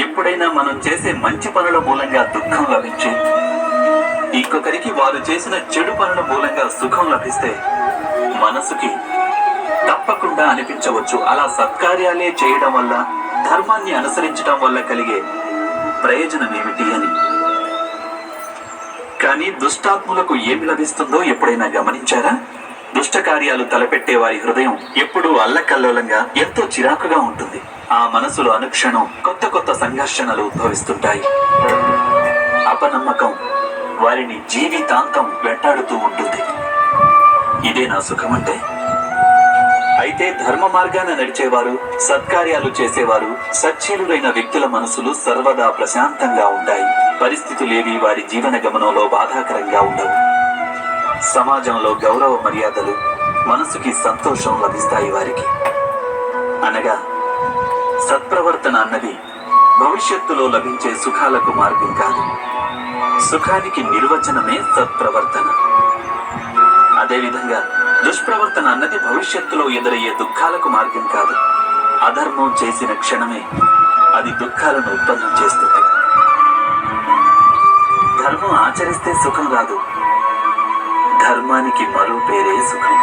ఎప్పుడైనా మనం చేసే మంచి పనుల మూలంగా దుఃఖం లభించి. ఇంకొకరికి వారు చేసిన చెడు పనుల మూలంగా సుఖం లభిస్తే మనసుకి తప్పకుండా అనిపించవచ్చు. అలా సత్కార్యాలే చేయడం వల్ల ధర్మాన్ని అనుసరించడం వల్ల కలిగే ప్రయోజనం ఏమిటి అని. కానీ దుష్టాత్ములకు ఏమి లభిస్తుందో ఎప్పుడైనా గమనించారా? దుష్ట కార్యాలు తలపెట్టే వారి హృదయం ఎప్పుడూ అల్లకల్లోలంగా ఎంతో చిరాకుగా ఉంటుంది. ఆ మనసులో అనుక్షణం కొత్త కొత్త సంఘర్షణలు ఉద్భవిస్తుంటాయి. అపనమ్మకం వారిని జీవితాంతం వెంటాడుతూ ఉంటుంది. ఇదే నా సుఖమంటే. అయితే ధర్మ మార్గాన నడిచేవారు సత్కార్యాలు చేసేవారు సచ్చీలుడైన వ్యక్తుల మనసులు సర్వదా ప్రశాంతంగా ఉంటాయి. పరిస్థితులేవి వారి జీవన గమనంలో బాధాకరంగా ఉండవు. సమాజంలో గౌరవ మర్యాదలు మనసుకి సంతోషం లభిస్తాయి వారికి. అనగా సత్ప్రవర్తన అన్నది భవిష్యత్తులో లభించే సుఖాలకు మార్గం కాదు. సుఖానికి నిర్వచనమే సత్ప్రవర్తన. అదేవిధంగా దుష్ప్రవర్తన అన్నది భవిష్యత్తులో ఎదురయ్యే దుఃఖాలకు మార్గం కాదు. అధర్మం చేసిన క్షణమే అది దుఃఖాలను ఉత్పన్నం చేస్తుంది. ధర్మం ఆచరిస్తే సుఖం రాదు. ధర్మానికి మరో పేరే సుఖం.